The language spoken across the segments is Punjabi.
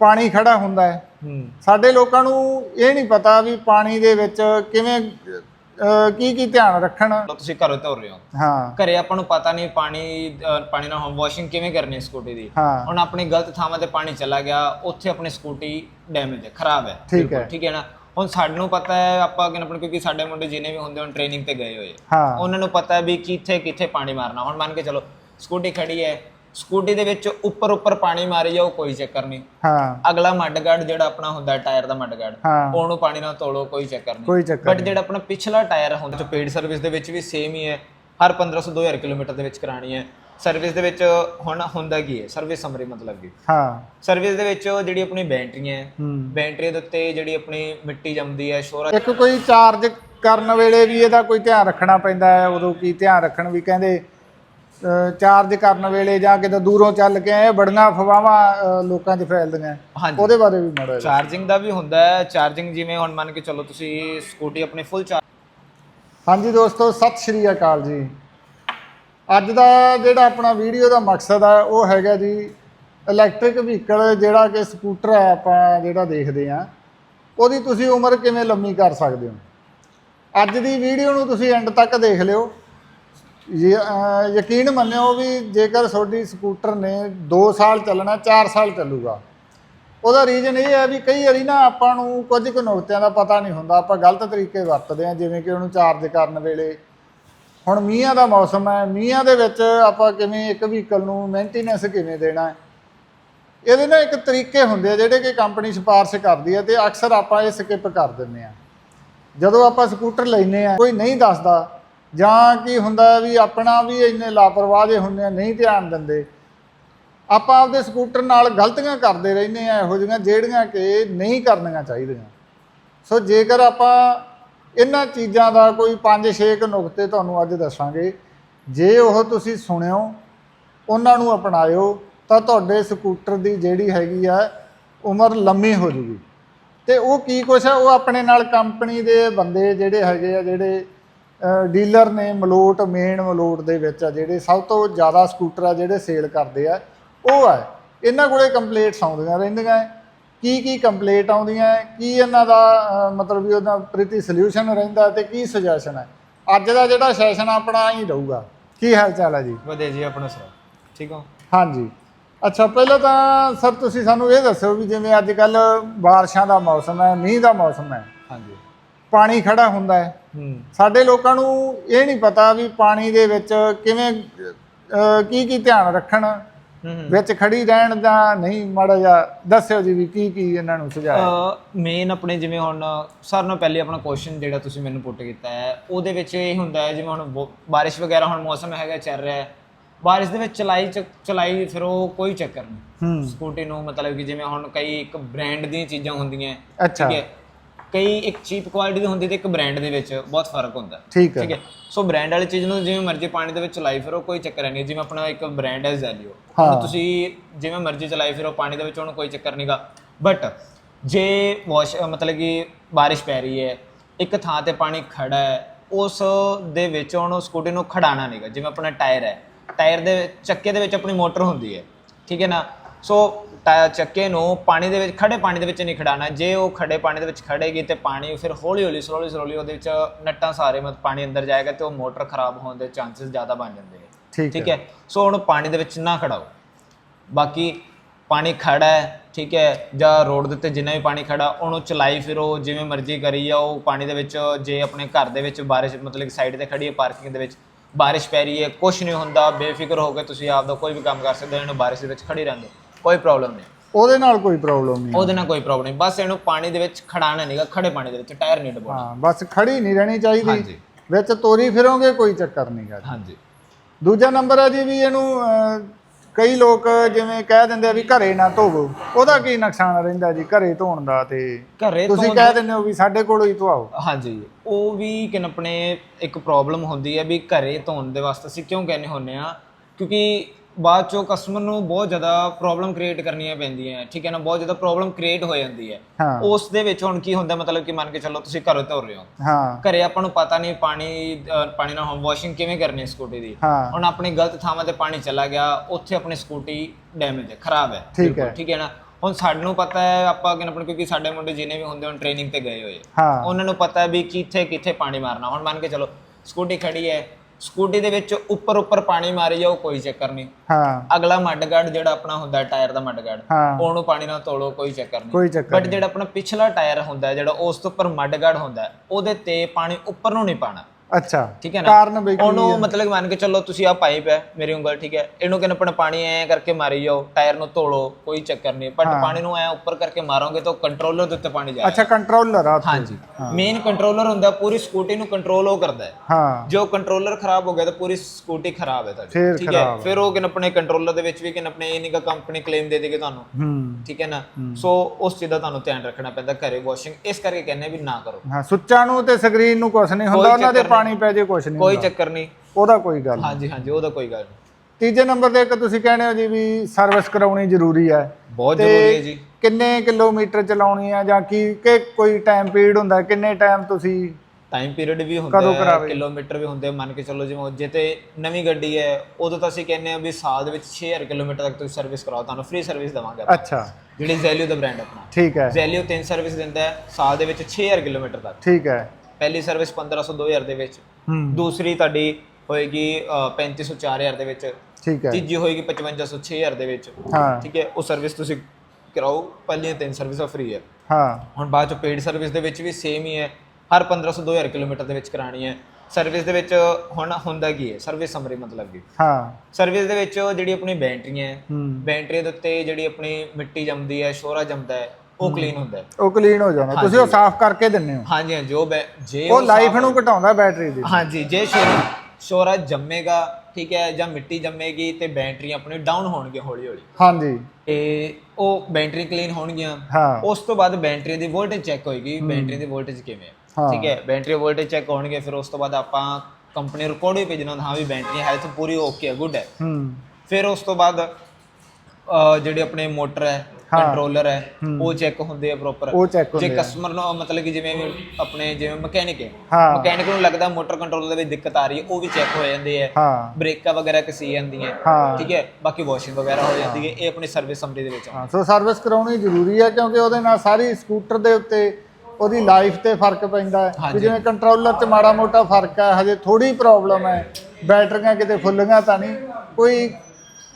ਪਾਣੀ ਖੜਾ ਹੁੰਦਾ ਹੈ। ਸਾਡੇ ਲੋਕਾਂ ਨੂੰ ਇਹ ਨਹੀਂ ਪਤਾ ਵੀ ਪਾਣੀ ਦੇ ਵਿੱਚ ਕਿਵੇਂ ਕੀ ਕੀ ਧਿਆਨ ਰੱਖਣ। ਤੁਸੀਂ ਘਰੋਂ ਧੋ ਰਹੇ ਹੋ। ਹਾਂ। ਘਰੇ ਆਪਾਂ ਨੂੰ ਪਤਾ ਨਹੀਂ ਪਾਣੀ ਪਾਣੀ ਨਾਲ ਵਾਸ਼ਿੰਗ ਕਿਵੇਂ ਕਰਨੀ ਹੈ ਸਕੂਟੀ ਦੀ। ਹੁਣ ਆਪਣੀ ਗਲਤ ਥਾਵਾਂ ਤੇ ਪਾਣੀ ਚਲਾ ਗਿਆ ਉੱਥੇ ਆਪਣੀ ਸਕੂਟੀ ਡੈਮੇਜ ਹੈ ਖਰਾਬ ਹੈ। ਠੀਕ ਬਿਲਕੁਲ, ਹੈ। ਠੀਕ ਹੈ ਨਾ? ਹੁਣ ਸਾਨੂੰ ਪਤਾ ਹੈ ਆਪਾਂ ਕਿ ਆਪਣੇ ਕਿਉਂਕਿ ਸਾਡੇ ਮੁੰਡੇ ਜਿਨੇ ਵੀ ਹੁੰਦੇ ਹਨ ਟ੍ਰੇਨਿੰਗ ਤੇ ਗਏ ਹੋਏ। ਹਾਂ। ਉਹਨਾਂ ਨੂੰ ਪਤਾ ਹੈ ਵੀ ਕਿੱਥੇ ਕਿੱਥੇ ਪਾਣੀ ਮਾਰਨਾ। ਹੁਣ ਮੰਨ ਕੇ ਚਲੋ ਸਕੂਟੀ ਖੜੀ ਹੈ ਸਕੂਟੀ ਦੇ ਵਿੱਚ ਉੱਪਰ ਉੱਪਰ ਪਾਣੀ ਮਾਰੀ ਜਾਓ ਕੋਈ ਚੱਕਰ ਨਹੀਂ। ਹਾਂ। ਅਗਲਾ ਮੱਡਗਾਰਡ ਜਿਹੜਾ ਆਪਣਾ ਹੁੰਦਾ ਟਾਇਰ ਦਾ ਮੱਡਗਾਰਡ ਹਾਂ। ਉਹਨੂੰ ਪਾਣੀ ਨਾਲ ਧੋਲੋ ਕੋਈ ਚੱਕਰ ਨਹੀਂ। ਕੋਈ ਚੱਕਰ ਬਟ ਜਿਹੜਾ ਆਪਣਾ ਪਿਛਲਾ ਟਾਇਰ ਹੁੰਦਾ ਜੋ ਪੇਡ ਸਰਵਿਸ ਦੇ ਵਿੱਚ ਵੀ ਸੇਮ ਹੀ ਹੈ ਹਰ 1500 2000 ਕਿਲੋਮੀਟਰ ਦੇ ਵਿੱਚ ਕਰਾਣੀ ਹੈ। ਸਰਵਿਸ ਦੇ ਵਿੱਚ ਹੁਣ ਹੁੰਦਾ ਕੀ ਹੈ? ਸਰਵਿਸ ਸਮਰੀ ਮਤਲਬ ਕੀ? ਹਾਂ। ਸਰਵਿਸ ਦੇ ਵਿੱਚ ਜਿਹੜੀ ਆਪਣੀ ਬੈਟਰੀ ਹੈ ਹੂੰ। ਬੈਟਰੀ ਦੇ ਉੱਤੇ ਜਿਹੜੀ ਆਪਣੀ ਮਿੱਟੀ ਜੰਮਦੀ ਹੈ ਸ਼ੋਰਾ ਇੱਕ ਕੋਈ ਚਾਰਜ ਕਰਨ ਵੇਲੇ ਵੀ ਇਹਦਾ ਕੋਈ ਧਿਆਨ ਰੱਖਣਾ ਪੈਂਦਾ ਹੈ ਉਦੋਂ ਕੀ ਧਿਆਨ ਰੱਖਣ ਵੀ ਕਹਿੰਦੇ ਚਾਰਜ ਕਰਨ ਵੇਲੇ ਜਾਂ ਕਿਤੇ ਦੂਰੋਂ ਚੱਲ ਕੇ ਆਏ ਬੜੀਆਂ ਅਫਵਾਹਾਂ ਲੋਕਾਂ 'ਚ ਫੈਲਦੀਆਂ। ਹਾਂਜੀ। ਉਹਦੇ ਬਾਰੇ ਵੀ ਮੜਾ ਚਾਰਜਿੰਗ ਦਾ ਵੀ ਹੁੰਦਾ ਹੈ। ਚਾਰਜਿੰਗ ਜਿਵੇਂ ਹੁਣ ਮੰਨ ਕੇ ਚੱਲੋ ਤੁਸੀਂ ਸਕੂਟੀ ਆਪਣੀ ਫੁੱਲ ਚਾਰਜ ਹਾਂਜੀ ਦੋਸਤੋ ਸਤਿ ਸ਼੍ਰੀ ਅਕਾਲ ਜੀ। ਅੱਜ ਦਾ ਜਿਹੜਾ ਆਪਣਾ ਵੀਡੀਓ ਦਾ ਮਕਸਦ ਆ ਉਹ ਹੈਗਾ ਜੀ ਇਲੈਕਟ੍ਰਿਕ ਵਹੀਕਲ ਜਿਹੜਾ ਕਿ ਸਕੂਟਰ ਹੈ ਆਪਾਂ ਜਿਹੜਾ ਦੇਖਦੇ ਆ ਉਹਦੀ ਤੁਸੀਂ ਉਮਰ ਕਿਵੇਂ ਲੰਮੀ ਕਰ ਸਕਦੇ ਹੋ? ਅੱਜ ਦੀ ਵੀਡੀਓ ਨੂੰ ਤੁਸੀਂ ਐਂਡ ਤੱਕ ਦੇਖ ਲਿਓ। ਯਕੀਨ ਮੰਨਿਓ ਵੀ ਜੇਕਰ ਤੁਹਾਡੀ ਸਕੂਟਰ ਨੇ 2 ਸਾਲ ਚੱਲਣਾ 4 ਸਾਲ ਚੱਲੂਗਾ। ਉਹਦਾ ਰੀਜ਼ਨ ਇਹ ਹੈ ਵੀ ਕਈ ਵਾਰੀ ਨਾ ਆਪਾਂ ਨੂੰ ਕੁਝ ਕੁ ਨੁਕਤਿਆਂ ਦਾ ਪਤਾ ਨਹੀਂ ਹੁੰਦਾ। ਆਪਾਂ ਗਲਤ ਤਰੀਕੇ ਵਰਤਦੇ ਆ ਜਿਵੇਂ ਕਿ ਉਹਨੂੰ ਚਾਰਜ ਕਰਨ ਵੇਲੇ। ਹੁਣ ਮੀਂਹਾਂ ਦਾ ਮੌਸਮ ਹੈ, ਮੀਂਹਾਂ ਦੇ ਵਿੱਚ ਆਪਾਂ ਕਿਵੇਂ ਇੱਕ ਵਹੀਕਲ ਨੂੰ ਮੇਨਟੇਨੈਂਸ ਕਿਵੇਂ ਦੇਣਾ ਹੈ? ਇਹਦੇ ਨਾਲ ਇੱਕ ਤਰੀਕੇ ਹੁੰਦੇ ਆ ਜਿਹੜੇ ਕਿ ਕੰਪਨੀ ਸਿਫਾਰਸ਼ ਕਰਦੀ ਹੈ ਤੇ ਅਕਸਰ ਆਪਾਂ ਇਹ ਸਕਿਪ ਕਰ ਦਿੰਦੇ ਆ ਜਦੋਂ ਆਪਾਂ ਸਕੂਟਰ ਲੈਨੇ ਆ ਕੋਈ ਨਹੀਂ ਦੱਸਦਾ ਜਾਂ ਕੀ ਹੁੰਦਾ ਵੀ ਆਪਣਾ ਵੀ ਇੰਨੇ ਲਾਪਰਵਾਹ ਜਿਹੇ ਹੁੰਦੇ ਆ, ਨਹੀਂ ਧਿਆਨ ਦਿੰਦੇ। ਆਪਾਂ ਆਪਦੇ ਸਕੂਟਰ ਨਾਲ ਗਲਤੀਆਂ ਕਰਦੇ ਰਹਿੰਦੇ ਆ, ਇਹੋ ਜਿਹੀਆਂ ਜਿਹੜੀਆਂ ਕਿ ਨਹੀਂ ਕਰਨੀਆਂ ਚਾਹੀਦੀਆਂ। ਸੋ ਜੇਕਰ ਆਪਾਂ ਇਹਨਾਂ ਚੀਜ਼ਾਂ ਦਾ ਕੋਈ 5-6 ਕੁ ਨੁਕਤੇ ਤੁਹਾਨੂੰ ਅੱਜ ਦੱਸਾਂਗੇ, ਜੇ ਉਹ ਤੁਸੀਂ ਸੁਣਿਓ, ਉਹਨਾਂ ਨੂੰ ਅਪਣਾਇਓ, ਤਾਂ ਤੁਹਾਡੇ ਸਕੂਟਰ ਦੀ ਜਿਹੜੀ ਹੈਗੀ ਆ, ਉਮਰ ਲੰਮੀ ਹੋ ਜੂਗੀ। ਤੇ ਉਹ ਕੀ ਕੁਛ ਹੈ ਉਹ ਆਪਣੇ ਨਾਲ ਕੰਪਨੀ ਦੇ ਬੰਦੇ ਜਿਹੜੇ ਹੈਗੇ ਆ, ਜਿਹੜੇ ਡੀਲਰ ਨੇ ਮਲੋਟ ਮੇਨ ਮਲੋਟ ਦੇ ਵਿੱਚ ਆ ਜਿਹੜੇ ਸਭ ਤੋਂ ਜ਼ਿਆਦਾ ਸਕੂਟਰ ਆ ਜਿਹੜੇ ਸੇਲ ਕਰਦੇ ਆ ਉਹ ਆ। ਇਹਨਾਂ ਕੋਲੇ ਕੰਪਲੇਂਟਸ ਆਉਂਦੀਆਂ ਰਹਿੰਦੀਆਂ। ਕੀ ਕੀ ਕੰਪਲੇਂਟ ਆਉਂਦੀਆਂ ਕੀ ਇਹਨਾਂ ਦਾ ਮਤਲਬ ਵੀ ਉਹਦਾ ਪ੍ਰਤੀ ਸੋਲੂਸ਼ਨ ਰਹਿੰਦਾ ਤੇ ਕੀ ਸੁਜੈਸ਼ਨ ਹੈ ਅੱਜ ਦਾ ਜਿਹੜਾ ਸੈਸ਼ਨ ਆਪਣਾ ਹੀ ਰਹੂਗਾ। ਕੀ ਹਾਲ ਚਾਲ ਹੈ ਜੀ? ਵਧੀਆ ਜੀ ਆਪਣਾ ਸਰ ਠੀਕ ਹੋ? ਹਾਂਜੀ। ਅੱਛਾ ਪਹਿਲਾਂ ਤਾਂ ਸਰ ਤੁਸੀਂ ਸਾਨੂੰ ਇਹ ਦੱਸੋ ਵੀ ਜਿਵੇਂ ਅੱਜ ਕੱਲ ਬਾਰਿਸ਼ਾਂ ਦਾ ਮੌਸਮ ਹੈ ਮੀਂਹ ਦਾ ਮੌਸਮ ਹੈ ਹਾਂਜੀ। ਪਾਣੀ ਖੜਾ ਹੁੰਦਾ ਹੈ। ਹੂੰ। ਸਾਡੇ ਲੋਕਾਂ ਨੂੰ ਇਹ ਨਹੀਂ ਪਤਾ ਵੀ ਪਾਣੀ ਦੇ ਵਿੱਚ ਕਿਵੇਂ ਕੀ ਕੀ ਧਿਆਨ ਰੱਖਣ। ਵਿੱਚ ਖੜੀ ਰਹਿਣ ਜਾਂ ਨਹੀਂ ਮਾੜਾ ਜਿਹਾ ਦੱਸਿਓ ਜੀ ਵੀ ਕੀ ਕੀ ਇਹਨਾਂ ਨੂੰ ਸੁਝਾਅ ਮੇਨ ਆਪਣੇ ਜਿਵੇਂ ਹੁਣ ਸਰ ਨੂੰ ਪਹਿਲੇ ਆਪਣਾ ਕੁਐਸਚਨ ਜਿਹੜਾ ਤੁਸੀਂ ਮੈਨੂੰ ਪੁੱਟ ਕੀਤਾ ਹੈ ਉਹਦੇ ਵਿੱਚ ਇਹ ਹੁੰਦਾ ਹੈ ਜਿਵੇਂ ਹੁਣ ਬਾਰਿਸ਼ ਵਗੈਰਾ ਹੁਣ ਮੌਸਮ ਹੈਗਾ ਚੱਲ ਰਿਹਾ ਹੈ। ਬਾਰਿਸ਼ ਦੇ ਵਿੱਚ ਚਲਾਈ ਚਲਾਈ ਫਿਰ ਉਹ ਕੋਈ ਚੱਕਰ ਨਹੀਂ। ਸਕੂਟੀ ਨੂੰ ਮਤਲਬ ਕਿ ਜਿਵੇਂ ਹੁਣ ਕਈ ਇੱਕ ਬ੍ਰਾਂਡ ਦੀਆਂ ਚੀਜ਼ਾਂ ਹੁੰਦੀਆਂ ਠੀਕ ਹੈ। ਕਈ ਇੱਕ ਚੀਪ ਕੁਆਲਿਟੀ ਦੀ ਹੁੰਦੀ ਤੇ ਇੱਕ ਬ੍ਰਾਂਡ ਦੇ ਵਿੱਚ ਬਹੁਤ ਫ਼ਰਕ ਹੁੰਦਾ। ਠੀਕ ਹੈ। ਸੋ ਬ੍ਰਾਂਡ ਵਾਲੀ ਚੀਜ਼ ਨੂੰ ਜਿਵੇਂ ਮਰਜ਼ੀ ਪਾਣੀ ਦੇ ਵਿੱਚ ਚਲਾਈ ਫਿਰੋ ਕੋਈ ਚੱਕਰ ਨਹੀਂ। ਜਿਵੇਂ ਆਪਣਾ ਇੱਕ ਬ੍ਰਾਂਡ ਹੈ ਜ਼ੈਲੀਓ ਤੁਸੀਂ ਜਿਵੇਂ ਮਰਜ਼ੀ ਚਲਾਈ ਫਿਰੋ ਪਾਣੀ ਦੇ ਵਿੱਚ ਉਹਨੂੰ ਕੋਈ ਚੱਕਰ ਨਹੀਂਗਾ ਬਟ ਜੇ ਵਾਸ਼ ਮਤਲਬ ਕਿ ਬਾਰਿਸ਼ ਪੈ ਰਹੀ ਹੈ ਇੱਕ ਥਾਂ ਤੇ ਪਾਣੀ ਖੜਾ ਹੈ ਉਸ ਦੇ ਵਿੱਚ ਉਹਨੂੰ ਸਕੂਟੀ ਨੂੰ ਖੜਾਣਾ ਨਹੀਂਗਾ ਜਿਵੇਂ ਆਪਣਾ ਟਾਇਰ ਹੈ। ਟਾਇਰ ਦੇ ਚੱਕੇ ਦੇ ਵਿੱਚ ਆਪਣੀ ਮੋਟਰ ਹੁੰਦੀ ਹੈ। ਠੀਕ ਹੈ ਨਾ? ਸੋ ਟਾਇਰ ਚੱਕੇ ਨੂੰ ਪਾਣੀ ਦੇ ਵਿੱਚ ਖੜੇ ਪਾਣੀ ਦੇ ਵਿੱਚ ਨਹੀਂ ਖੜਾਣਾ ਜੇ ਉਹ ਖੜੇ ਪਾਣੀ ਦੇ ਵਿੱਚ ਖੜੇਗੀ ਤੇ ਪਾਣੀ ਫਿਰ ਹੌਲੀ ਹੌਲੀ ਸਲੋਲੀ ਸਲੋਲੀ ਉਹਦੇ ਵਿੱਚ ਨੱਟਾਂ ਸਾਰੇ ਮਤ ਪਾਣੀ ਅੰਦਰ ਜਾਏਗਾ ਤੇ ਉਹ ਮੋਟਰ ਖਰਾਬ ਹੋਣ ਦੇ ਚਾਂਸਸ ਜ਼ਿਆਦਾ ਬਣ ਜਾਂਦੇ ਹੈ ਠੀਕ ਹੈ? ਸੋ ਉਹਨੂੰ ਪਾਣੀ ਦੇ ਵਿੱਚ ਨਾ ਖੜਾਓ। ਬਾਕੀ ਪਾਣੀ ਖੜਾ ਹੈ ਠੀਕ ਹੈ? ਜਾਂ ਰੋਡ ਦੇ ਉੱਤੇ ਜਿੰਨਾ ਵੀ ਪਾਣੀ ਖੜਾ ਉਹਨੂੰ ਚਲਾਈ ਫਿਰੋ ਜਿਵੇਂ ਮਰਜ਼ੀ ਕਰੀ ਜਾਓ। ਪਾਣੀ ਦੇ ਵਿੱਚ ਜੇ ਆਪਣੇ ਘਰ ਦੇ ਵਿੱਚ ਬਾਰਿਸ਼ ਮਤਲਬ ਸਾਈਡ ਤੇ ਖੜੀ ਹੈ ਪਾਰਕਿੰਗ ਦੇ ਵਿੱਚ ਬਾਰਿਸ਼ ਪੈ ਰਹੀ ਹੈ ਕੁਝ ਨਹੀਂ ਹੁੰਦਾ ਬੇਫਿਕਰ ਹੋ ਕੇ ਤੁਸੀਂ ਆਪਦਾ ਕੋਈ ਵੀ ਕੰਮ ਕਰ ਸਕਦੇ ਹੋ ਇਹਨੂੰ ਬਾਰਿਸ਼ ਦੇ ਵਿੱਚ ਖੜੀ ਰਹਿਣ ਦਿਓ। ਕੋਈ ਪ੍ਰੋਬਲਮ ਨਹੀਂ। ਉਹਦੇ ਨਾਲ ਕੋਈ ਪ੍ਰੋਬਲਮ ਨਹੀਂ। ਉਹਦੇ ਨਾਲ ਕੋਈ ਪ੍ਰੋਬਲਮ ਨਹੀਂ। ਬਸ ਇਹਨੂੰ ਪਾਣੀ ਦੇ ਵਿੱਚ ਖੜਾਣਾ ਨਹੀਂਗਾ ਖੜੇ ਪਾਣੀ ਦੇ ਵਿੱਚ ਟਾਇਰ ਨਹੀਂ ਡਬੋਣਾ ਹਾਂ ਬਸ ਖੜੀ ਨਹੀਂ ਰਹਿਣੀ ਚਾਹੀਦੀ। ਵਿੱਚ ਤੋਰੀ ਫਿਰੋਗੇ ਕੋਈ ਚੱਕਰ ਨਹੀਂ ਗਾ ਹਾਂਜੀ। ਦੂਜਾ ਨੰਬਰ ਹੈ ਜੀ ਵੀ ਇਹਨੂੰ ਕਈ ਲੋਕ ਜਿਵੇਂ ਕਹਿ ਦਿੰਦੇ ਆ ਵੀ ਘਰੇ ਨਾ ਧੋਵੋ। ਉਹਦਾ ਕੀ ਨੁਕਸਾਨ ਰਹਿੰਦਾ ਜੀ ਘਰੇ ਧੋਣ ਦਾ ਤੇ ਘਰੇ ਤੁਸੀਂ ਕਹਿ ਦਿੰਦੇ ਹੋ ਵੀ ਸਾਡੇ ਕੋਲੋਂ ਹੀ ਧਵਾਓ ਹਾਂਜੀ। ਉਹ ਵੀ ਕਿ ਆਪਣੇ ਇੱਕ ਪ੍ਰੋਬਲਮ ਹੁੰਦੀ ਹੈ ਵੀ ਘਰੇ ਧੋਣ ਦੇ ਵਾਸਤੇ ਅਸੀਂ ਕਿਉਂ ਕਹਿੰਦੇ ਹੁੰਨੇ ਆ ਕਿਉਂਕਿ ਬਾਅਦ ਚੋਂ ਕਸਟਮਰ ਨੂੰ ਬਹੁਤ ਜ਼ਿਆਦਾ ਪ੍ਰੋਬਲਮ ਕ੍ਰੀਏਟ ਕਰਨੀਆਂ ਪੈਂਦੀਆਂ ਠੀਕ ਹੈ ਨਾ? ਬਹੁਤ ਜ਼ਿਆਦਾ ਪ੍ਰੋਬਲਮ ਕ੍ਰੀਏਟ ਹੋ ਜਾਂਦੀ ਹੈ। ਹਾਂ। ਉਸ ਦੇ ਵਿੱਚ ਹੁਣ ਕੀ ਹੁੰਦਾ ਮਤਲਬ ਕਿ ਮੰਨ ਕੇ ਚੱਲੋ ਤੁਸੀਂ ਘਰੋਂ ਧੋ ਰਹੇ ਹੋ। ਹਾਂ। ਘਰੇ ਆਪਾਂ ਨੂੰ ਪਤਾ ਨਹੀਂ ਪਾਣੀ ਅਹ, ਪਾਣੀ ਨਾਲ ਵਾਸ਼ਿੰਗ ਕਿਵੇਂ ਕਰਨੀ ਹੈ ਸਕੂਟੀ ਦੀ। ਹਾਂ। ਹੁਣ ਆਪਣੀ ਗਲਤ ਥਾਵਾਂ ਤੇ ਪਾਣੀ ਚਲਾ ਗਿਆ ਉੱਥੇ ਆਪਣੀ ਸਕੂਟੀ ਡੈਮੇਜ ਹੈ ਖਰਾਬ ਹੈ। ਠੀਕ ਬਿਲਕੁਲ, ਹੈ। ਠੀਕ ਹੈ ਨਾ? ਹੁਣ ਸਾਨੂੰ ਪਤਾ ਹੈ ਆਪਾਂ ਕਿ ਆਪਣੇ ਕਿਉਂਕਿ ਸਾਡੇ ਮੁੰਡੇ ਜਿਹਨੇ ਵੀ ਹੁੰਦੇ ਹੁਣ ਟ੍ਰੇਨਿੰਗ ਤੇ ਗਏ ਹੋਏ ਹਾਂ। ਉਹਨਾਂ ਨੂੰ ਪਤਾ ਹੈ ਵੀ ਕਿੱਥੇ ਕਿੱਥੇ ਪਾਣੀ ਮਾਰਨਾ। ਹੁਣ ਮੰਨ ਕੇ ਚਲੋ ਸਕੂਟੀ ਖੜੀ ਹੈ ਸਕੂਟੀ ਦੇ ਵਿੱਚ ਉੱਪਰ ਉੱਪਰ ਪਾਣੀ ਮਾਰੀ ਜਾਓ ਕੋਈ ਚੱਕਰ ਨਹੀਂ। ਹਾਂ। ਅਗਲਾ ਮੱਡਗਾਰਡ ਜਿਹੜਾ ਆਪਣਾ ਹੁੰਦਾ ਟਾਇਰ ਦਾ ਮੱਡਗਾਰਡ ਹਾਂ। ਉਹਨੂੰ ਪਾਣੀ ਨਾਲ ਤੋੜੋ ਕੋਈ ਚੱਕਰ ਨਹੀਂ। ਕੋਈ ਚੱਕਰ ਬਟ ਜਿਹੜਾ ਆਪਣਾ ਪਿਛਲਾ ਟਾਇਰ ਹੁੰਦਾ ਹੈ, ਜਿਹੜਾ ਉਸ ਤੋਂ ਉੱਪਰ ਮੱਡਗਾਰਡ ਹੁੰਦਾ ਹੈ, ਉਹਦੇ ਤੇ ਪਾਣੀ ਉੱਪਰ ਨੂੰ ਨਹੀਂ ਪਾਣਾ ਅੱਛਾ। ਠੀਕ ਹੈ ਨਾ? ਕਾਰਨ ਬਈ ਕੀ ਉਹਨੂੰ ਮਤਲਬ ਮੰਨ ਕੇ ਚੱਲੋ ਤੁਸੀਂ ਆ ਪਾਈਪ ਹੈ ਮੇਰੀ ਉਂਗਲ ਠੀਕ ਹੈ? ਇਹਨੂੰ ਕਿਨ ਆਪਣਾ ਪਾਣੀ ਐ ਕਰਕੇ ਮਾਰੀ ਜਾਓ ਟਾਇਰ ਨੂੰ ਤੋੜੋ ਕੋਈ ਚੱਕਰ ਨਹੀਂ। ਬਟ ਪਾਣੀ ਨੂੰ ਐ ਉੱਪਰ ਕਰਕੇ ਮਾਰੋਗੇ ਤਾਂ ਕੰਟਰੋਲਰ ਦੇ ਉੱਤੇ ਪਾਣੀ ਜਾਏਗਾ। ਅੱਛਾ ਕੰਟਰੋਲਰ ਆ। ਹਾਂਜੀ। ਮੇਨ ਕੰਟਰੋਲਰ ਹੁੰਦਾ ਪੂਰੀ ਸਕੂਟੀ ਨੂੰ ਕੰਟਰੋਲ ਉਹ ਕਰਦਾ ਹੈ। ਹਾਂ। ਜੋ ਕੰਟਰੋਲਰ ਖਰਾਬ ਹੋ ਗਿਆ ਤਾਂ ਪੂਰੀ ਸਕੂਟੀ ਖਰਾਬ ਹੈ ਤੁਹਾਡੀ। ਠੀਕ ਹੈ? ਫਿਰ ਉਹ ਕਿਨ ਆਪਣੇ ਕੰਟਰੋਲਰ ਦੇ ਵਿੱਚ ਵੀ ਕਿਨ ਆਪਣੇ ਇਹ ਨਿਕਾ ਕੰਪਨੀ ਕਲੇਮ ਦੇ ਦੇਗੇ ਤੁਹਾਨੂੰ। ਠੀਕ ਹੈ ਨਾ? ਸੋ ਉਸ ਚੀਜ਼ ਦਾ ਤੁਹਾਨੂੰ ਧਿਆਨ ਰੱਖਣਾ ਪੈਂਦਾ ਘਰੇ ਵਾਸ਼ਿੰਗ ਇਸ ਕਰਕੇ ਕਹਿੰਦੇ ਵੀ ਨਾ ਕਰੋ। ਹਾਂ ਸੁੱਚਾਂ ਨੂੰ ਤੇ ਸਕਰੀਨ ਨੂੰ ਕੁਝ ਨਹੀਂ ਹੁੰਦਾ ਉਹਨਾਂ ਦੇ ਪਾਣੀ ਪੈ ਜੇ ਕੁਝ ਨਹੀਂ ਕੋਈ ਚੱਕਰ ਨਹੀਂ। ਉਹਦਾ ਕੋਈ ਗੱਲ ਨਹੀਂ। ਹਾਂਜੀ ਹਾਂਜੀ ਉਹਦਾ ਕੋਈ ਗੱਲ ਨਹੀਂ। ਤੀਜੇ ਨੰਬਰ ਤੇ ਇੱਕ ਤੁਸੀਂ ਕਹਿੰਦੇ ਹੋ ਜੀ ਵੀ ਸਰਵਿਸ ਕਰਾਉਣੀ ਜ਼ਰੂਰੀ ਹੈ। ਬਹੁਤ ਜ਼ਰੂਰੀ ਹੈ ਜੀ। ਕਿੰਨੇ ਕਿਲੋਮੀਟਰ ਚਲਾਉਣੀ ਆ ਜਾਂ ਕੀ ਕਿ ਕੋਈ ਟਾਈਮ ਪੀਰੀਅਡ ਹੁੰਦਾ ਕਿੰਨੇ ਟਾਈਮ ਤੁਸੀਂ ਟਾਈਮ ਪੀਰੀਅਡ ਵੀ ਹੁੰਦਾ ਕਦੋਂ ਹੈ ਕਰਾਵੇ? ਕਿਲੋਮੀਟਰ ਵੀ ਹੁੰਦੇ ਆ, ਮੰਨ ਕੇ ਚੱਲੋ ਜਿਵੇਂ ਜੇ ਤੇ ਨਵੀਂ ਗੱਡੀ ਹੈ ਉਦੋਂ ਤਾਂ ਅਸੀਂ ਕਹਿੰਦੇ ਆ ਵੀ ਸਾਲ ਦੇ ਵਿੱਚ 6000 ਕਿਲੋਮੀਟਰ ਤੱਕ ਤੁਸੀਂ ਸਰਵਿਸ ਕਰਾਓ ਤੁਹਾਨੂੰ ਫ੍ਰੀ ਸਰਵਿਸ ਦੇਵਾਂਗੇ ਆਪਾਂ। ਅੱਛਾ। ਜਿਹੜੀ ਜ਼ੈਲਿਓ ਦਾ ਬ੍ਰਾਂਡ ਆਪਣਾ। ਠੀਕ ਹੈ। ਜ਼ੈਲਿਓ ਤਿੰਨ ਸਰਵਿਸ ਦਿੰਦਾ ਹੈ ਸਾਲ ਦੇ ਵਿੱਚ 6000 ਕਿਲੋਮੀਟਰ ਤੱਕ। ਠੀਕ ਹੈ। ਪਹਿਲੀ ਸਰਵਿਸ 1500 2000 ਦੇ ਵਿੱਚ। ਹੂੰ। ਦੂਸਰੀ ਤੁਹਾਡੀ ਹੋਏਗੀ ਅ, 3500 4000 ਦੇ ਵਿੱਚ। ਠੀਕ ਹੈ। ਤੀਜੀ ਹੋਏਗੀ 5500 6000 ਦੇ ਵਿੱਚ। ਹਾਂ। ਠੀਕ ਹੈ ਉਹ ਸਰਵਿਸ ਤੁਸੀਂ ਕਰਾਓ ਪਹਿਲੀਆਂ ਤਿੰਨ ਸਰਵਿਸਾਂ ਫ੍ਰੀ ਹੈ। ਹਾਂ। ਹੁਣ ਬਾਅਦ ਚ ਪੇਡ ਸਰਵਿਸ ਦੇ ਵਿੱਚ ਵੀ ਸੇਮ ਹੀ ਹੈ। ਹਰ 1500 2000 ਕਿਲੋਮੀਟਰ ਦੇ ਵਿੱਚ ਕਰਾਣੀ ਹੈ। ਸਰਵਿਸ ਦੇ ਵਿੱਚ ਹੁਣ ਹੁੰਦਾ ਕੀ ਹੈ? ਸਰਵਿਸ ਸਮਰੀ ਮਤਲਬ ਕੀ। ਹਾਂ। ਸਰਵਿਸ ਦੇ ਵਿੱਚ ਜਿਹੜੀ ਆਪਣੀ ਬੈਟਰੀ ਹੈ ਹੂੰ। ਬੈਟਰੀ ਦੇ ਉੱਤੇ ਜਿਹੜੀ ਆਪਣੀ ਮਿੱਟੀ ਜੰਮਦੀ ਹੈ ਸ਼ੋਰਾ ਜੰਮਦਾ ਹੈ ਉਹ ਕਲੀਨ ਹੁੰਦਾ ਹੈ। ਉਹ ਕਲੀਨ ਹੋ ਜਾਂਦਾ ਤੁਸੀਂ ਉਹ ਸਾਫ਼ ਕਰਕੇ ਦਿੰਦੇ ਹੋ। ਹਾਂਜੀ ਉਹ ਬੈ- ਜੇ ਉਹ ਲਾਈਫ ਨੂੰ ਘਟਾਉਂਦਾ ਬੈਟਰੀ ਦੀ। ਹਾਂਜੀ ਜੇ ਸ਼ੋਰਾ ਸ਼ੋਰਾ ਜੰਮੇਗਾ ਠੀਕ ਹੈ ਜਾਂ ਮਿੱਟੀ ਜੰਮੇਗੀ ਤੇ ਬੈਟਰੀ ਆਪਣੀ ਡਾਊਨ ਹੋਣਗੇ ਹੌਲੀ ਹੌਲੀ ਹਾਂਜੀ। ਤੇ ਉਹ ਬੈਟਰੀ ਕਲੀਨ ਹੋਣਗੀਆਂ। ਹਾਂ। ਉਸ ਤੋਂ ਬਾਅਦ ਬੈਟਰੀ ਦੀ ਵੋਲਟੇਜ ਚੈੱਕ ਹੋਏਗੀ ਬੈਟਰੀ ਦੀ ਵੋਲਟੇਜ ਕਿਵੇਂ ਹੈ। ਹਾਂ। ਠੀਕ ਹੈ ਬੈਟਰੀ ਵੋਲਟੇਜ ਚੈੱਕ ਹੋਣਗੇ ਫਿਰ ਉਸ ਤੋਂ ਬਾਅਦ ਆਪਾਂ ਕੰਪਨੀ ਰਿਕਾਰਡ ਵੀ ਭੇਜਣਾ ਹੁੰਦਾ, ਹਾਂ ਵੀ ਬੈਟਰੀ ਹੈਲਥ ਪੂਰੀ ਓਕੇ ਹੈ ਗੁੱਡ ਹੈ। ਹੂੰ। ਫਿਰ ਉਸ ਤੋਂ ਬਾਅਦ ਅਹ, ਜਿਹੜੇ ਆਪਣੇ ਮੋਟਰ ਹੈ ਕੰਟਰੋਲਰ ਹੈ ਉਹ ਚੈੱਕ ਹੁੰਦੇ ਆ ਪ੍ਰੋਪਰ ਉਹ ਚੈੱਕ ਜੇ ਹੁੰਦੇ ਆ। ਕਸਟਮਰ ਨੂੰ ਮਤਲਬ ਕਿ ਜਿਵੇਂ ਆਪਣੇ ਜਿਵੇਂ ਮਕੈਨਿਕ ਹੈ ਮਕੈਨਿਕ ਨੂੰ ਲੱਗਦਾ ਮੋਟਰ ਕੰਟਰੋਲਰ ਦੇ ਵਿੱਚ ਦਿੱਕਤ ਆ ਰਹੀ ਹੈ ਉਹ ਵੀ ਚੈੱਕ ਹੋ ਜਾਂਦੇ ਹਾਂ। ਬ੍ਰੇਕਾਂ ਵਗੈਰਾ ਕਸੀ ਜਾਂਦੀਆਂ ਠੀਕ ਹੈ ਬਾਕੀ ਵਾਸ਼ਿੰਗ ਵਗੈਰਾ ਹੋ ਜਾਂਦੀ ਹੈ ਇਹ ਆਪਣੀ ਸਰਵਿਸ ਸਮਰੀ ਦੇ ਵਿੱਚ ਹਾਂ ਸੋ ਸਰਵਿਸ ਕਰਾਉਣੀ ਜ਼ਰੂਰੀ ਹੈ ਕਿਉਂਕਿ ਉਹਦੇ ਨਾਲ ਸਾਰੀ ਸਕੂਟਰ ਦੇ ਉੱਤੇ ਉਹਦੀ ਲਾਈਫ ਤੇ ਫ਼ਰਕ ਪੈਂਦਾ ਹੈ। ਜਿਵੇਂ ਕੰਟਰੋਲਰ 'ਚ ਮਾੜਾ ਮੋਟਾ ਫ਼ਰਕ ਹੈ ਹਜੇ ਥੋੜੀ ਪ੍ਰੋਬਲਮ ਹੈ ਬੈਟਰੀਆਂ ਕਿਤੇ ਫੁੱਲੀਆਂ ਤਾਂ ਨਹੀਂ। ਕੋਈ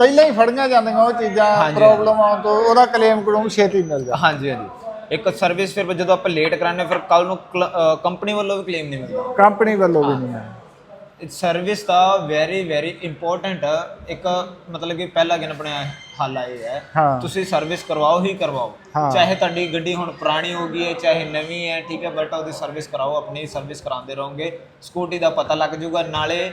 ਪਹਿਲਾਂ ਹੀ ਫੜੀਆਂ ਜਾਂਦੀਆਂ ਉਹ ਚੀਜ਼ਾਂ ਹਾਂਜੀ। ਪ੍ਰੋਬਲਮ ਆਉਣ ਤੋਂ ਉਹਦਾ ਕਲੇਮ ਕਲੂਮ ਛੇਤੀ ਮਿਲ ਜਾਂਦਾ। ਹਾਂਜੀ ਹਾਂਜੀ। ਇੱਕ ਸਰਵਿਸ ਫਿਰ ਜਦੋਂ ਆਪਾਂ ਲੇਟ ਕਰਾਣੇ ਫਿਰ ਕੱਲ ਨੂੰ ਕੰਪਨੀ ਵੱਲੋਂ ਵੀ ਕਲੇਮ ਨਹੀਂ ਮਿਲਦਾ। ਕੰਪਨੀ ਵੱਲੋਂ ਵੀ ਨਹੀਂ ਹੈ ਸਰਵਿਸ ਦਾ ਵੈਰੀ ਵੈਰੀ ਇੰਪੋਰਟੈਂਟ ਇੱਕ ਮਤਲਬ ਕਿ ਪਹਿਲਾ ਗਿਨ ਆਪਣੇ ਹੱਲ ਆਏ ਹੈ। ਹਾਂ। ਤੁਸੀਂ ਸਰਵਿਸ ਕਰਵਾਓ ਹੀ ਕਰਵਾਓ। ਹਾਂ। ਚਾਹੇ ਤੁਹਾਡੀ ਗੱਡੀ ਹੁਣ ਪੁਰਾਣੀ ਹੋ ਗਈ ਹੈ ਚਾਹੇ ਨਵੀਂ ਹੈ ਠੀਕ ਹੈ ਬਟ ਉਹਦੀ ਸਰਵਿਸ ਕਰਾਓ ਆਪਣੀ ਸਰਵਿਸ ਕਰਾਉਂਦੇ ਰਹੋਗੇ। ਸਕੂਟੀ ਦਾ ਪਤਾ ਲੱਗ ਜਾਊਗਾ ਨਾਲੇ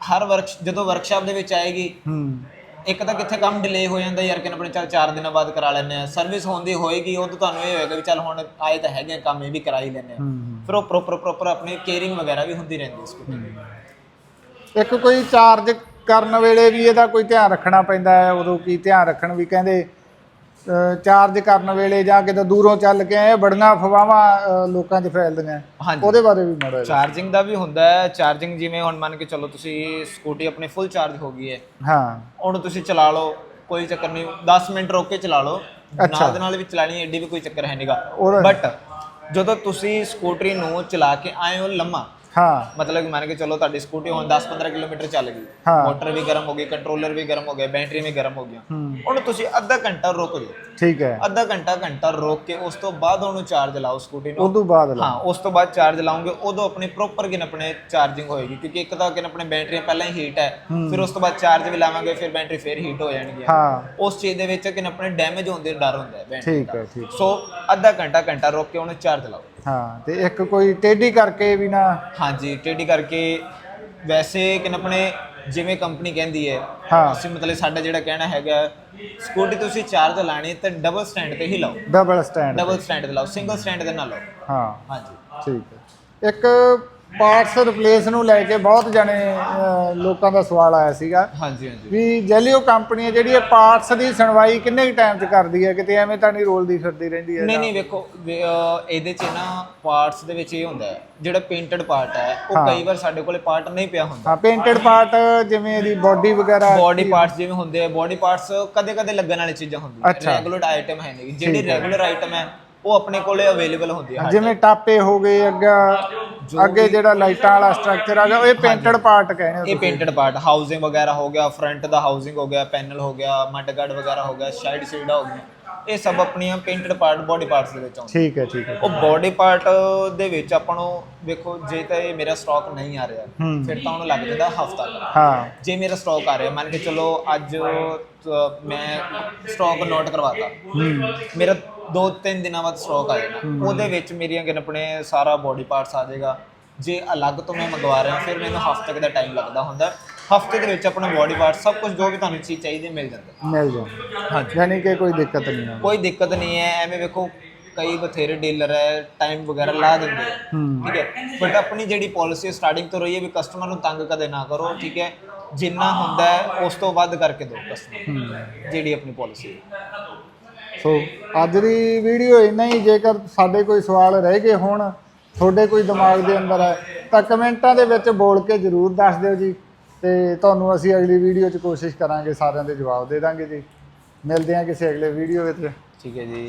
ਹਰ ਵਰਕ ਜਦੋਂ ਵਰਕਸ਼ਾਪ ਦੇ ਵਿੱਚ ਆਏਗੀ ਹੂੰ। ਇੱਕ ਤਾਂ ਕਿੱਥੇ ਕੰਮ ਡਿਲੇ ਹੋ ਜਾਂਦਾ ਯਾਰ ਕਿ ਆਪਣੇ ਚੱਲ 4 ਦਿਨਾਂ ਬਾਅਦ ਕਰਾ ਲੈਂਦੇ ਆ ਸਰਵਿਸ ਹੁੰਦੀ ਹੋਏਗੀ ਉਹ ਤਾਂ ਤੁਹਾਨੂੰ ਇਹ ਹੋਏਗਾ ਵੀ ਚੱਲ ਹੁਣ ਆਏ ਤਾਂ ਹੈਗੇ ਆ, ਕੰਮ ਇਹ ਵੀ ਕਰਾ ਹੀ। ਲੈਂਦੇ ਆ ਫਿਰ ਉਹ ਪ੍ਰੋਪਰ ਪ੍ਰੋਪਰ ਆਪਣੀ ਕੇਅਰਿੰਗ ਵਗੈਰਾ ਵੀ ਹੁੰਦੀ ਰਹਿੰਦੀ ਇਸ ਕੋਲ ਇੱਕ ਕੋਈ ਚਾਰਜ ਕਰਨ ਵੇਲੇ ਵੀ ਇਹਦਾ ਕੋਈ ਧਿਆਨ ਰੱਖਣਾ ਪੈਂਦਾ ਹੈ ਉਦੋਂ ਕੀ ਧਿਆਨ ਰੱਖਣ ਵੀ ਕਹਿੰਦੇ ਚਾਰਜ ਕਰਨ ਵੇਲੇ ਜਾਂ ਕਿਤੇ ਦੂਰੋਂ ਚੱਲ ਕੇ ਆਏ ਬੜੀਆਂ ਅਫਵਾਹਾਂ ਲੋਕਾਂ 'ਚ ਫੈਲਦੀਆਂ। ਹਾਂਜੀ। ਉਹਦੇ ਬਾਰੇ ਵੀ ਮਾੜਾ। ਚਾਰਜਿੰਗ ਦਾ ਵੀ ਹੁੰਦਾ ਹੈ। ਚਾਰਜਿੰਗ ਜਿਵੇਂ ਹੁਣ ਮੰਨ ਕੇ ਚੱਲੋ ਤੁਸੀਂ ਸਕੂਟੀ ਆਪਣੀ ਫੁੱਲ ਚਾਰਜ ਹੋ ਗਈ ਹੈ। ਹਾਂ। ਉਹਨੂੰ ਤੁਸੀਂ ਚਲਾ ਲਓ ਕੋਈ ਚੱਕਰ ਨਹੀਂ 10 ਮਿੰਟ ਰੋਕ ਕੇ ਚਲਾ ਲਓ। ਨਾਲ ਦੇ ਨਾਲ ਵੀ ਚਲਾਣੀ ਐਡੀ ਵੀ ਕੋਈ ਚੱਕਰ ਹੈ ਨਹੀਂਗਾ ਬਟ ਜਦੋਂ ਤੁਸੀਂ ਸਕੂਟਰੀ ਨੂੰ ਚਲਾ ਕੇ ਆਏ ਹੋ ਲੰਮਾ ਹਾਂ। ਮਤਲਬ ਕਿ ਮੰਨ ਕੇ ਚੱਲੋ ਤੁਹਾਡੀ ਸਕੂਟੀ ਹੁਣ 10-15 ਕਿਲੋਮੀਟਰ ਚੱਲ ਗਈ। ਹਾਂ। ਮੋਟਰ ਵੀ ਗਰਮ ਹੋ ਗਈ ਕੰਟਰੋਲਰ ਵੀ ਗਰਮ ਹੋ ਗਿਆ ਬੈਟਰੀ ਵੀ ਗਰਮ ਹੋ ਗਿਆ। ਹੂੰ। ਉਹਨੂੰ ਤੁਸੀਂ ਅੱਧਾ ਘੰਟਾ ਰੋਕ ਦਿਓ ਠੀਕ ਹੈ। ਅੱਧਾ ਘੰਟਾ ਘੰਟਾ ਰੋਕ ਕੇ ਉਸ ਤੋਂ ਬਾਅਦ ਉਹਨੂੰ ਚਾਰਜ ਲਾਓ ਸਕੂਟੀ ਨੂੰ। ਉਦੋਂ ਬਾਅਦ ਲਾ ਹਾਂ ਉਸ ਤੋਂ ਬਾਅਦ ਚਾਰਜ ਲਾਉਂਗੇ ਉਦੋਂ ਆਪਣੀ ਪ੍ਰੋਪਰ ਕਿਨ ਆਪਣੇ ਚਾਰਜਿੰਗ ਹੋਏਗੀ ਕਿਉਂਕਿ ਇੱਕ ਤਾਂ ਕਿਨ ਆਪਣੇ ਬੈਟਰੀ ਪਹਿਲਾਂ ਹੀ ਹੀਟ ਹੈ ਫਿਰ ਉਸ ਤੋਂ ਬਾਅਦ ਚਾਰਜ ਵੀ ਲਾਵਾਂਗੇ ਫਿਰ ਬੈਟਰੀ ਫਿਰ ਹੀਟ ਹੋ ਜਾਣਗੀ ਹਾਂ। ਉਸ ਚੀਜ਼ ਦੇ ਵਿੱਚ ਕਿਨ ਆਪਣੇ ਡੈਮੇਜ ਹੋਣ ਦੇ ਡਰ ਹੁੰਦਾ ਹੈ ਬੈਟਰੀ ਠੀਕ ਹੈ ਠੀਕ ਸੋ ਅੱਧਾ ਘੰਟਾ ਘੰਟਾ ਰੋਕ ਕੇ ਉਹਨੂੰ ਚਾਰਜ ਲਾਓ। ਹਾਂ ਤੇ ਇੱਕ ਕੋਈ ਟੇਢੀ ਕਰਕੇ ਵੀ ਨਾ। ਹਾਂਜੀ ਟੇਢੀ ਕਰਕੇ ਵੈਸੇ ਕਿਨ ਆਪਣੇ ਜਿਵੇਂ ਕੰਪਨੀ ਕਹਿੰਦੀ ਹੈ ਹਾਂ। ਅਸੀਂ ਮਤਲਬ ਸਾਡਾ ਜਿਹੜਾ ਕਹਿਣਾ ਹੈਗਾ ਸਕੂਟੀ ਤੁਸੀਂ ਚਾਰਜ ਲਾਣੀ ਤੇ ਡਬਲ ਸਟੈਂਡ ਤੇ ਹੀ ਲਾਓ। ਡਬਲ ਸਟੈਂਡ ਡਬਲ ਸਟੈਂਡ ਤੇ ਲਾਓ ਸਿੰਗਲ ਸਟੈਂਡ ਤੇ ਨਾ ਲਾਓ। ਹਾਂ ਹਾਂਜੀ। ਠੀਕ ਹੈ। ਇੱਕ ਪਾਰਟਸ ਰਿਪਲੇਸ ਨੂੰ ਲੈ ਕੇ ਬਹੁਤ ਜਣੇ ਅਹ, ਲੋਕਾਂ ਦਾ ਸਵਾਲ ਆਇਆ ਸੀਗਾ ਹਾਂਜੀ ਹਾਂਜੀ। ਵੀ ਜੈਲੀਓ ਕੰਪਨੀ ਹੈ ਜਿਹੜੀ ਇਹ ਪਾਰਟਸ ਦੀ ਸੁਣਵਾਈ ਕਿੰਨੇ ਕੁ ਟਾਈਮ 'ਚ ਕਰਦੀ ਹੈ? ਕਿਤੇ ਐਵੇਂ ਤਾਂ ਨਹੀਂ ਰੋਲਦੀ ਫਿਰਦੀ ਰਹਿੰਦੀ ਹੈ ਨਹੀਂ ਨਹੀਂ ਵੇਖੋ ਵੇ- ਅਹ ਇਹਦੇ ਚ ਨਾ ਪਾਰਟਸ ਦੇ ਵਿੱਚ ਇਹ ਹੁੰਦਾ ਹੈ ਜਿਹੜਾ ਪੇਂਟਡ ਪਾਰਟ ਹੈ ਉਹ ਕਈ ਵਾਰ ਸਾਡੇ ਕੋਲੇ ਪਾਰਟ ਨਹੀਂ ਪਿਆ ਹੁੰਦਾ। ਹਾਂ ਪੇਂਟਡ ਪਾਰਟ ਜਿਵੇਂ ਇਹਦੀ ਬਾਡੀ ਵਗੈਰਾ ਬਾਡੀ ਪਾਰਟਸ ਜਿਵੇਂ ਹੁੰਦੇ ਆ ਬਾਡੀ ਪਾਰਟਸ ਕਦੇ ਕਦੇ ਲੱਗਣ ਵਾਲੀ ਚੀਜ਼ਾਂ ਹੁੰਦੀਆਂ ਅੱਛਾ। ਰੈਗੂਲਰ ਆਈਟਮ ਹੈ ਨਹੀਂ। ਜਿਹੜੀ ਰੈਗੂਲਰ ਆਈਟਮ ਹੈ ਉਹ ਆਪਣੇ ਕੋਲੇ ਅਵੇਲੇਬਲ ਹੁੰਦੀ ਹੈ ਜਿਵੇਂ ਟਾਪੇ ਹੋ ਗਏ ਅੱਗਾ ਅੱਗੇ ਜਿਹੜਾ ਲਾਈਟਾਂ ਵਾਲਾ ਸਟਰਕਚਰ ਆ ਗਿਆ ਉਹ ਇਹ ਪੇਂਟਡ ਪਾਰਟ ਕਹਿੰਦੇ ਇਹ ਪੇਂਟਡ ਪਾਰਟ ਹਾਊਸਿੰਗ ਵਗੈਰਾ ਹੋ ਗਿਆ ਫਰੰਟ ਦਾ ਹਾਊਸਿੰਗ ਹੋ ਗਿਆ ਪੈਨਲ ਹੋ ਗਿਆ ਮੱਡ ਗਾਰਡ ਵਗੈਰਾ ਹੋ ਗਿਆ ਸਾਈਡ ਸੀਡਾ ਹੋ ਗਿਆ ਇਹ ਸਭ ਆਪਣੀਆਂ ਪੇਂਟਡ ਪਾਰਟ ਬਾਡੀ ਪਾਰਟਸ ਦੇ ਵਿੱਚ ਆਉਂਦੇ। ਠੀਕ ਹੈ ਠੀਕ ਹੈ। ਉਹ ਬਾਡੀ ਪਾਰਟ ਦੇ ਵਿੱਚ ਆਪਾਂ ਨੂੰ ਵੇਖੋ ਜੇ ਤਾਂ ਇਹ ਮੇਰਾ ਸਟਾਕ ਨਹੀਂ ਆ ਰਿਹਾ। ਫਿਰ ਤਾਂ ਉਹਨੂੰ ਲੱਗ ਜਾਂਦਾ ਹਫਤਾ ਹਾਂ। ਜੇ ਮੇਰਾ ਸਟਾਕ ਆ ਰਿਹਾ ਮੰਨ ਕੇ ਚਲੋ ਅੱਜ ਮੈਂ ਸਟਾਕ ਨੋਟ ਕਰਵਾਤਾ। ਮੇਰਾ 2-3 ਦਿਨਾਂ ਬਾਅਦ ਸਟਾਕ ਆ ਜਾਣਾ। ਉਹਦੇ ਵਿੱਚ ਮੇਰੀਆਂ ਆਪਣੇ ਸਾਰਾ ਬਾਡੀ ਪਾਰਟਸ ਆ ਜਾਏਗਾ। ਜੇ ਅਲੱਗ ਤੋਂ ਮੈਂ ਮੰਗਵਾ ਰਿਹਾ ਫਿਰ ਮੈਨੂੰ ਹਫ਼ਤੇ ਦਾ ਟਾਈਮ ਲੱਗਦਾ ਹੁੰਦਾ। ਹਫ਼ਤੇ ਦੇ ਵਿੱਚ ਆਪਣਾ ਬਾਡੀ ਪਾਰਟ ਸਭ ਕੁਝ ਜੋ ਵੀ ਤੁਹਾਨੂੰ ਚੀਜ਼ ਚਾਹੀਦੀ ਮਿਲ ਜਾਂਦਾ। ਮਿਲ ਜਾਂਦਾ। ਹਾਂਜੀ। ਯਾਨੀ ਕਿ ਕੋਈ ਦਿੱਕਤ ਨਹੀਂ ਆਉਂਦੀ। ਕੋਈ ਦਿੱਕਤ ਨਹੀਂ ਹੈ। ਐਵੇਂ ਵੇਖੋ ਕਈ ਬਥੇਰੇ ਡੀਲਰ ਹੈ ਟਾਈਮ ਵਗੈਰਾ ਲਾ ਦਿੰਦੇ ਆ। ਹੂੰ। ਠੀਕ ਹੈ? ਬਟ ਆਪਣੀ ਜਿਹੜੀ ਪਾਲਿਸੀ ਸਟਾਰਟਿੰਗ ਤੋਂ ਰਹੀ ਹੈ ਵੀ ਕਸਟਮਰ ਨੂੰ ਤੰਗ ਕਦੇ ਨਾ ਕਰੋ ਠੀਕ ਹੈ? ਜਿੰਨਾ ਹੁੰਦਾ ਉਸ ਤੋਂ ਵੱਧ ਕਰਕੇ ਦਿਓ ਕਸਟਮਰ ਜਿਹੜੀ ਆਪਣੀ ਪਾਲਿਸੀ ਹੈ। ਸੋ ਅੱਜ ਦੀ ਵੀਡੀਓ ਇੰਨਾ ਹੀ, ਜੇਕਰ ਸਾਡੇ ਕੋਈ ਸਵਾਲ ਰਹਿ ਗਏ ਹੋਣ, ਤੁਹਾਡੇ ਕੋਈ ਦਿਮਾਗ ਦੇ ਅੰਦਰ ਹੈ, ਤਾਂ ਕਮੈਂਟਾਂ ਦੇ ਵਿੱਚ ਬੋਲ ਕੇ ਜਰੂਰ ਦੱਸ ਦਿਓ ਜੀ। ਤੇ ਤੁਹਾਨੂੰ ਅਸੀਂ ਅਗਲੀ ਵੀਡੀਓ 'ਚ ਕੋਸ਼ਿਸ਼ ਕਰਾਂਗੇ, ਸਾਰਿਆਂ ਦੇ ਜਵਾਬ ਦੇ ਦਾਂਗੇ ਜੀ। ਮਿਲਦੇ ਹਾਂ ਕਿਸੇ ਅਗਲੇ ਵੀਡੀਓ ਵਿੱਚ। ਠੀਕ ਹੈ ਜੀ।